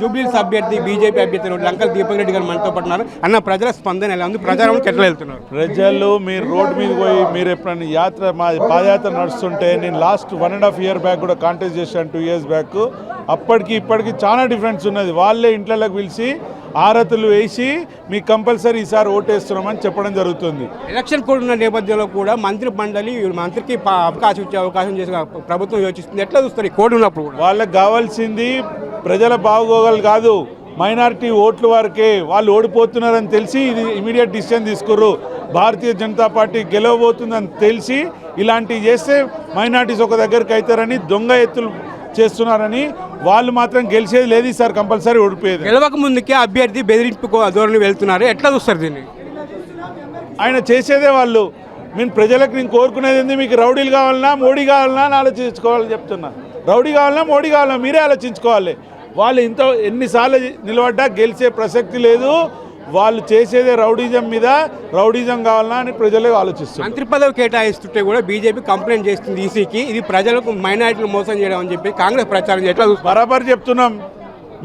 జూబ్లీస్ అభ్యర్థి బీజేపీ అభ్యర్థి లంకల్ దీపక్ రెడ్డి గారు మనతో పాటు ఉన్నారు. అన్న ప్రజల స్పందన ఎలా ఉంది? ప్రచారం ఎట్లా వెళ్తున్నారు. ప్రజలు మీరు రోడ్ మీద పోయి మీరు ఎప్పుడైనా యాత్ర మా పాదయాత్ర నడుస్తుంటే నేను last one and half year back కూడా కాంటెస్ట్ చేశాను టూ ఇయర్స్ బ్యాక్ అప్పటికి ఇప్పటికి చాలా డిఫరెన్స్ ఉన్నది. వాళ్ళే ఇంట్లోకి పిలిచి ఆరతులు వేసి మీకు కంపల్సరీ ఈసారి ఓటేస్తున్నామని చెప్పడం జరుగుతుంది. ఎలక్షన్ కోడ్ ఉన్న నేపథ్యంలో కూడా మంత్రి మండలి మంత్రికి అవకాశం ఇచ్చే అవకాశం చేసి ప్రభుత్వం యోచిస్తుంది. ఎట్లా చూస్తారు కోడ్ ఉన్నప్పుడు వాళ్ళకి కావాల్సింది ప్రజల బాగోగలు కాదు మైనారిటీ ఓట్ల వరకే వాళ్ళు ఓడిపోతున్నారని తెలిసి ఇది ఇమీడియట్ డిసిషన్ తీసుకుర్రు. భారతీయ జనతా పార్టీ గెలవబోతుందని తెలిసి ఇలాంటివి చేస్తే మైనార్టీస్ ఒక దగ్గరికి అవుతారని దొంగ ఎత్తులు చేస్తున్నారని వాళ్ళు మాత్రం గెలిచేది లేదు ఈసారి కంపల్సరీ ఓడిపోయేది. గెలవక ముందుకే అభ్యర్థి బెదిరింపు ధోరణి వెళ్తున్నారు. ఎట్లా చూస్తారు దీన్ని? ఆయన చేసేదే వాళ్ళు. నేను ప్రజలకు నేను కోరుకునేది ఏంది? మీకు రౌడీలు కావాలన్నా మోడీ కావాలన్నా అని ఆలోచించుకోవాలని చెప్తున్నా. రౌడీ కావాలన్నా మోడీ కావాలన్నా మీరే ఆలోచించుకోవాలి. వాళ్ళు ఇంత ఎన్నిసార్లు నిలబడ్డా గెలిచే ప్రసక్తి లేదు. వాళ్ళు చేసేదే రౌడీజం మీద రౌడీజం కావాలన్నా అని ప్రజలే ఆలోచిస్తున్నారు. మంత్రి పదవి కేటాయిస్తుంటే కూడా బీజేపీ కంప్లైంట్ చేస్తుంది ఈసీకి. ఇది ప్రజలకు మైనారిటీలు మోసం చేయడం అని చెప్పి కాంగ్రెస్ ప్రచారం ఎట్లా చూస్తారు బరాబర్ చెప్తున్నాం.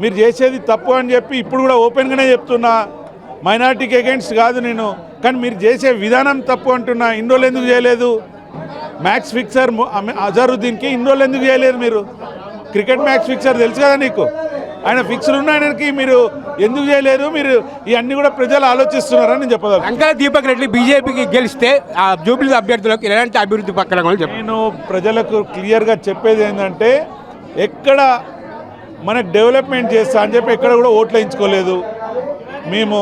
మీరు చేసేది తప్పు అని చెప్పి ఇప్పుడు కూడా ఓపెన్గానే చెప్తున్నా. మైనార్టీకి అగేన్స్ట్ కాదు నేను. కానీ మీరు చేసే విధానం తప్పు అంటున్నా. ఇన్ని రోజులు ఎందుకు చేయలేదు? మ్యాక్స్ ఫిక్సర్ అజరుద్దీన్కి ఇన్ని రోజులు ఎందుకు చేయలేదు మీరు? క్రికెట్ మ్యాక్స్ ఫిక్సర్ తెలుసు కదా నీకు? ఆయన ఫిక్సర్ ఉన్న ఆయనకి మీరు ఎందుకు చేయలేరు మీరు ఇవన్నీ కూడా ప్రజలు ఆలోచిస్తున్నారని నేను చెప్పగలను లంకల దీపక్ రెడ్డి బీజేపీకి గెలిస్తే ఆ జూబ్లీ అభ్యర్థులకు ఎలాంటి అభివృద్ధి పక్కన నేను ప్రజలకు క్లియర్గా చెప్పేది ఏంటంటే ఎక్కడ మనకు డెవలప్మెంట్ చేస్తా అని చెప్పి ఎక్కడ కూడా ఓట్లు వేయించుకోలేదు. మేము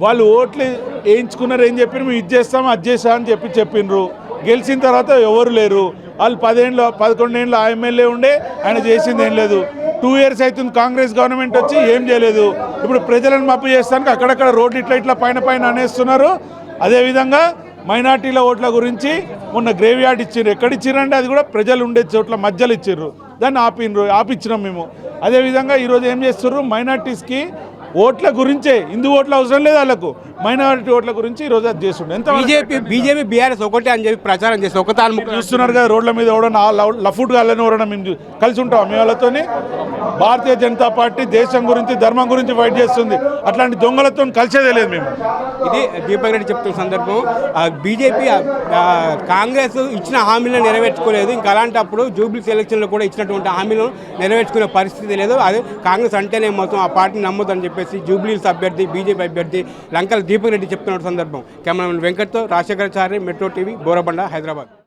వాళ్ళు ఓట్లు వేయించుకున్నారు ఏం చెప్పి మేము ఇది చేస్తాం అది చేస్తాం అని చెప్పి చెప్పిండ్రు గెలిచిన తర్వాత ఎవరు లేరు? వాళ్ళు పదేళ్ళు పదకొండేళ్ళు ఆ ఎమ్మెల్యే ఉండే ఆయన చేసింది ఏం లేదు. టూ ఇయర్స్ అవుతుంది కాంగ్రెస్ గవర్నమెంట్ వచ్చి ఏం చేయలేదు. ఇప్పుడు ప్రజలను మప్పు చేస్తానికి అక్కడక్కడ రోడ్లు ఇట్లా ఇట్లా పైన పైన అనేస్తున్నారు. అదేవిధంగా మైనార్టీల ఓట్ల గురించి మొన్న గ్రేవ్ యార్డ్ ఇచ్చారు ఎక్కడ ఇచ్చారంటే అది కూడా ప్రజలు ఉండే చోట్ల మధ్యలో ఇచ్చారు దాన్ని ఆపినరు ఆపిచ్చినాం మేము. అదేవిధంగా ఈరోజు ఏం చేస్తున్నారు మైనార్టీస్కి ఓట్ల గురించే హిందూ ఓట్ల అవసరం లేదు వాళ్ళకు. మైనారిటీ ఓట్ల గురించి ఈరోజు అది చేస్తుండే. ఎంత బీజేపీ బీజేపీ బీఆర్ఎస్ ఒకటే అని చెప్పి ప్రచారం చేస్తే ఒక తాను చూస్తున్నారు కదా రోడ్ల మీద ఎవడన్నా లఫుట్ గాలని ఎవడన్నా మేము కలిసి ఉంటాం మీ వాళ్ళతోని? భారతీయ జనతా పార్టీ దేశం గురించి ధర్మం గురించి ఫైట్ చేస్తుంది. అట్లాంటి దొంగలతో కలిసేదే లేదు మేము. ఇది దీపక్ రెడ్డి చెప్తున్న సందర్భం. బీజేపీ కాంగ్రెస్ ఇచ్చిన హామీలను నెరవేర్చుకోలేదు. ఇంకా అలాంటప్పుడు జూబ్లీస్ ఎలక్షన్లో కూడా ఇచ్చినటువంటి హామీలను నెరవేర్చుకునే పరిస్థితి లేదు. అదే కాంగ్రెస్ అంటేనే మొత్తం ఆ పార్టీ నమ్మొద్దని చెప్పేసి జూబ్లీస్ అభ్యర్థి బీజేపీ అభ్యర్థి లంకల దీపక్ రెడ్డి చెప్తున్న సందర్భం. కెమెరామెన్ వెంకట్తో రాజశేఖర్ మెట్రో టీవీ బోరబండ హైదరాబాద్.